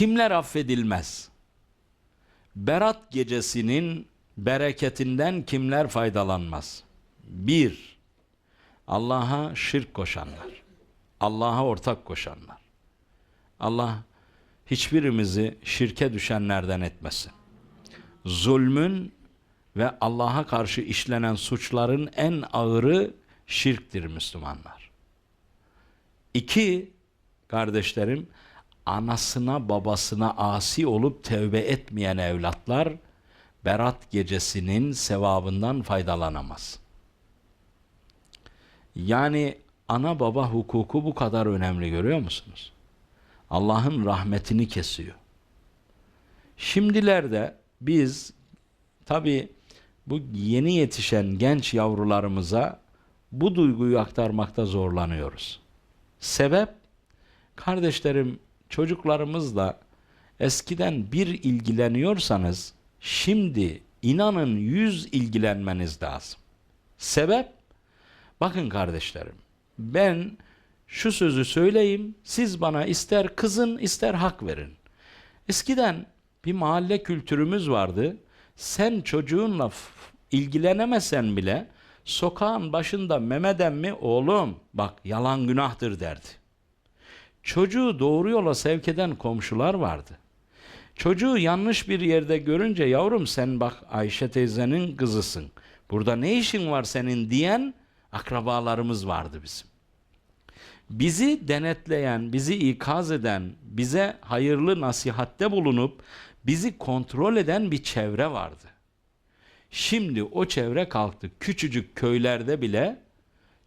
Kimler affedilmez? Berat gecesinin bereketinden kimler faydalanmaz? Bir, Allah'a şirk koşanlar. Allah'a ortak koşanlar. Allah hiçbirimizi şirke düşenlerden etmesin. Zulmün ve Allah'a karşı işlenen suçların en ağırı şirktir Müslümanlar. İki, kardeşlerim, anasına babasına asi olup tevbe etmeyen evlatlar, Berat gecesinin sevabından faydalanamaz. Yani ana baba hukuku bu kadar önemli görüyor musunuz? Allah'ın rahmetini kesiyor. Şimdilerde biz tabi bu yeni yetişen genç yavrularımıza bu duyguyu aktarmakta zorlanıyoruz. Sebep kardeşlerim çocuklarımızla eskiden bir ilgileniyorsanız şimdi inanın yüz ilgilenmeniz lazım. Sebep bakın kardeşlerim ben şu sözü söyleyeyim siz bana ister kızın ister hak verin. Eskiden bir mahalle kültürümüz vardı. Sen çocuğunla ilgilenemesen bile sokağın başında Mehmet emmi oğlum bak yalan günahtır derdi. Çocuğu doğru yola sevk eden komşular vardı. Çocuğu yanlış bir yerde görünce yavrum sen bak Ayşe teyzenin kızısın. Burada ne işin var senin diyen akrabalarımız vardı bizim. Bizi denetleyen, bizi ikaz eden, bize hayırlı nasihatte bulunup bizi kontrol eden bir çevre vardı. Şimdi o çevre kalktı. Küçücük köylerde bile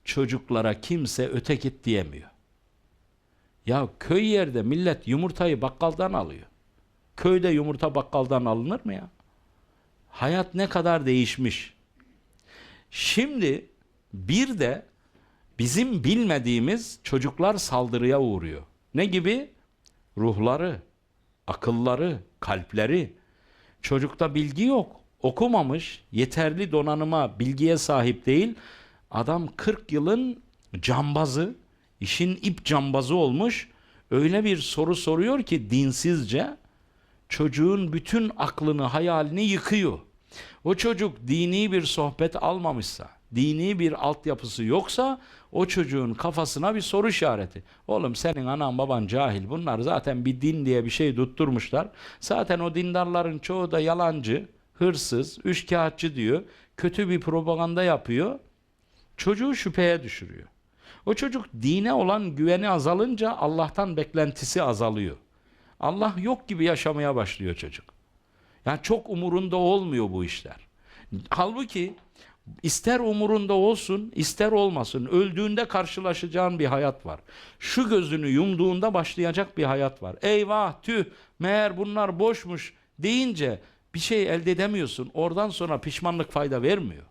çocuklara kimse öte git diyemiyor. Ya köy yerde millet yumurtayı bakkaldan alıyor. Köyde yumurta bakkaldan alınır mı ya? Hayat ne kadar değişmiş. Şimdi bir de bizim bilmediğimiz çocuklar saldırıya uğruyor. Ne gibi? Ruhları, akılları, kalpleri. Çocukta bilgi yok. Okumamış, yeterli donanıma, bilgiye sahip değil. Adam 40 yılın cambazı, işin ip cambazı olmuş. Öyle bir soru soruyor ki dinsizce çocuğun bütün aklını, hayalini yıkıyor. O çocuk dini bir sohbet almamışsa, dini bir altyapısı yoksa o çocuğun kafasına bir soru işareti. Oğlum senin anan baban cahil. Bunlar zaten bir din diye bir şey tutturmuşlar. Zaten o dindarların çoğu da yalancı, hırsız, üçkağıtçı diyor. Kötü bir propaganda yapıyor. Çocuğu şüpheye düşürüyor. O çocuk dine olan güveni azalınca Allah'tan beklentisi azalıyor. Allah yok gibi yaşamaya başlıyor çocuk. Yani çok umurunda olmuyor bu işler. Halbuki ister umurunda olsun, ister olmasın, öldüğünde karşılaşacağın bir hayat var. Şu gözünü yumduğunda başlayacak bir hayat var. Eyvah, tüh, meğer bunlar boşmuş deyince bir şey elde edemiyorsun. Oradan sonra pişmanlık fayda vermiyor.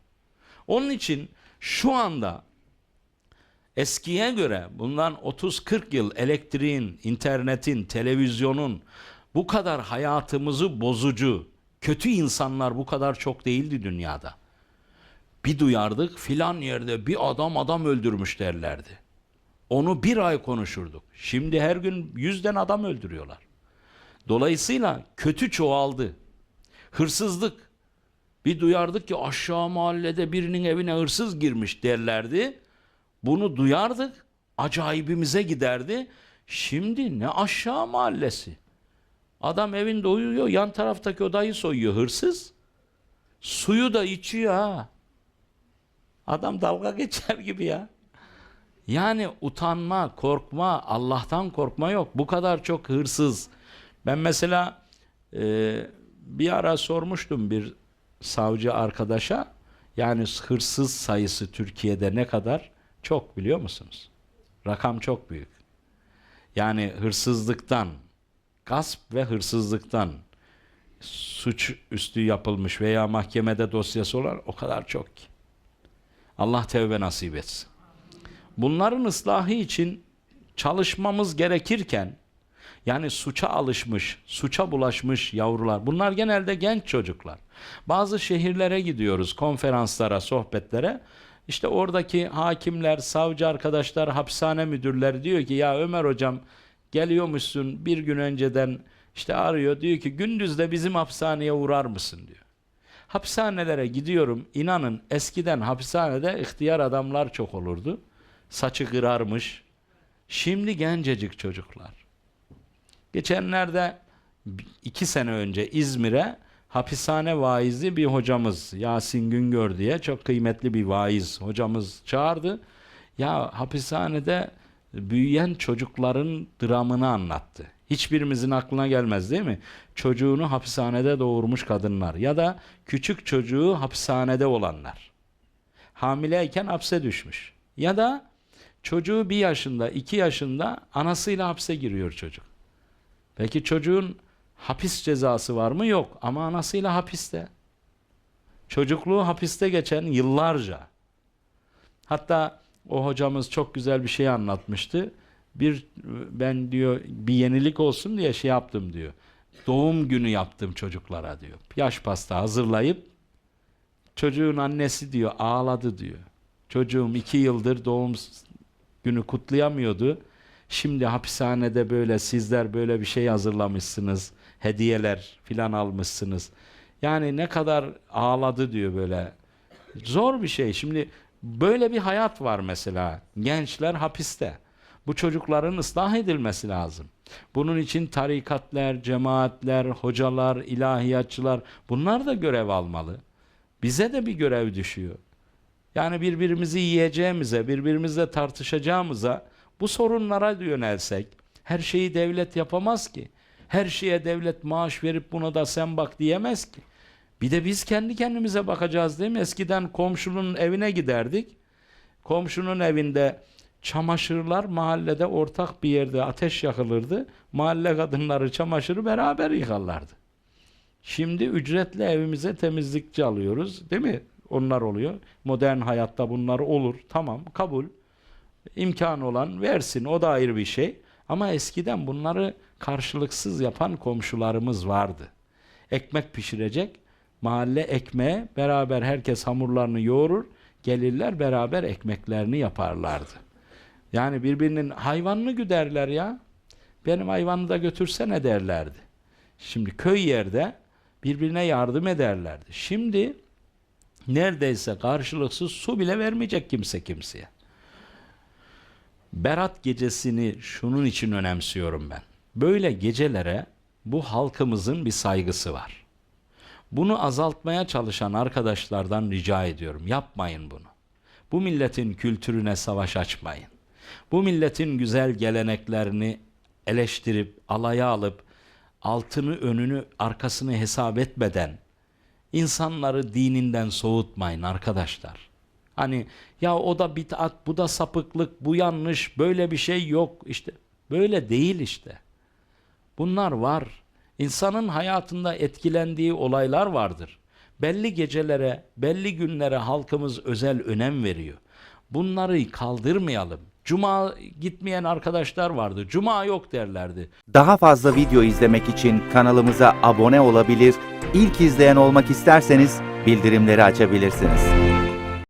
Onun için şu anda eskiye göre bundan 30-40 yıl elektriğin, internetin, televizyonun bu kadar hayatımızı bozucu, kötü insanlar bu kadar çok değildi dünyada. Bir duyardık filan yerde bir adam adam öldürmüş derlerdi. Onu bir ay konuşurduk. Şimdi her gün yüzden adam öldürüyorlar. Dolayısıyla kötü çoğaldı. Hırsızlık. Bir duyardık ki aşağı mahallede birinin evine hırsız girmiş derlerdi. Bunu duyardık. Acayibimize giderdi. Şimdi ne aşağı mahallesi. Adam evinde uyuyor. Yan taraftaki odayı soyuyor hırsız. Suyu da içiyor ha. Adam dalga geçer gibi ya. Yani utanma, korkma, Allah'tan korkma yok. Bu kadar çok hırsız. Ben mesela e, bir ara sormuştum bir savcı arkadaşa. Yani hırsız sayısı Türkiye'de ne kadar? Çok biliyor musunuz? Rakam çok büyük. Yani hırsızlıktan, gasp ve hırsızlıktan suç üstü yapılmış veya mahkemede dosyası olan o kadar çok ki. Allah tevbe nasip etsin. Bunların ıslahı için çalışmamız gerekirken yani suça alışmış, suça bulaşmış yavrular. Bunlar genelde genç çocuklar. Bazı şehirlere gidiyoruz, konferanslara, sohbetlere. İşte oradaki hakimler, savcı arkadaşlar, hapishane müdürleri diyor ki ya Ömer hocam geliyormuşsun bir gün önceden İşte arıyor diyor ki gündüzde bizim hapishaneye uğrar mısın diyor. Hapishanelere gidiyorum. İnanın eskiden hapishanede ihtiyar adamlar çok olurdu. Saçı kırarmış. Şimdi gencecik çocuklar. Geçenlerde iki sene önce İzmir'e hapishane vaizi bir hocamız Yasin Güngör diye çok kıymetli bir vaiz hocamız çağırdı. Ya hapishanede büyüyen çocukların dramını anlattı. Hiçbirimizin aklına gelmez değil mi? Çocuğunu hapishanede doğurmuş kadınlar ya da küçük çocuğu hapishanede olanlar. Hamileyken hapse düşmüş. Ya da çocuğu bir yaşında, iki yaşında anasıyla hapse giriyor çocuk. Peki çocuğun hapis cezası var mı? Yok. Ama anasıyla hapiste. Çocukluğu hapiste geçen yıllarca. Hatta o hocamız çok güzel bir şey anlatmıştı. Bir ben diyor bir yenilik olsun diye şey yaptım diyor. Doğum günü yaptım çocuklara diyor. Yaş pasta hazırlayıp çocuğun annesi diyor ağladı diyor. Çocuğum iki yıldır doğum günü kutlayamıyordu. Şimdi hapishanede böyle sizler böyle bir şey hazırlamışsınız. Hediyeler filan almışsınız. Yani ne kadar ağladı diyor böyle. Zor bir şey. Şimdi böyle bir hayat var mesela. Gençler hapiste. Bu çocukların ıslah edilmesi lazım. Bunun için tarikatlar, cemaatler, hocalar, ilahiyatçılar bunlar da görev almalı. Bize de bir görev düşüyor. Yani birbirimizi yiyeceğimize, birbirimizle tartışacağımıza bu sorunlara yönelsek, her şeyi devlet yapamaz ki. Her şeye devlet maaş verip buna da sen bak diyemez ki. Bir de biz kendi kendimize bakacağız değil mi? Eskiden komşunun evine giderdik. Komşunun evinde çamaşırlar mahallede ortak bir yerde ateş yakılırdı. Mahalle kadınları çamaşırı beraber yıkarlardı. Şimdi ücretle evimize temizlikçi alıyoruz değil mi? Onlar oluyor. Modern hayatta bunlar olur. Tamam kabul. İmkanı olan versin o da ayrı bir şey. Ama eskiden bunları karşılıksız yapan komşularımız vardı. Ekmek pişirecek, mahalle ekmeğe beraber herkes hamurlarını yoğurur, gelirler beraber ekmeklerini yaparlardı. Yani birbirinin hayvanını güderler ya. Benim hayvanı da götürsene derlerdi. Şimdi köy yerde birbirine yardım ederlerdi. Şimdi neredeyse karşılıksız su bile vermeyecek kimse kimseye. Berat gecesini şunun için önemsiyorum ben. Böyle gecelere bu halkımızın bir saygısı var. Bunu azaltmaya çalışan arkadaşlardan rica ediyorum. Yapmayın bunu. Bu milletin kültürüne savaş açmayın. Bu milletin güzel geleneklerini eleştirip, alaya alıp, altını, önünü, arkasını hesap etmeden insanları dininden soğutmayın arkadaşlar. Hani ya o da bid'at, bu da sapıklık, bu yanlış, böyle bir şey yok. İşte böyle değil işte. Bunlar var. İnsanın hayatında etkilendiği olaylar vardır. Belli gecelere, belli günlere halkımız özel önem veriyor. Bunları kaldırmayalım. Cuma gitmeyen arkadaşlar vardı. Cuma yok derlerdi. Daha fazla video izlemek için kanalımıza abone olabilir, ilk izleyen olmak isterseniz bildirimleri açabilirsiniz.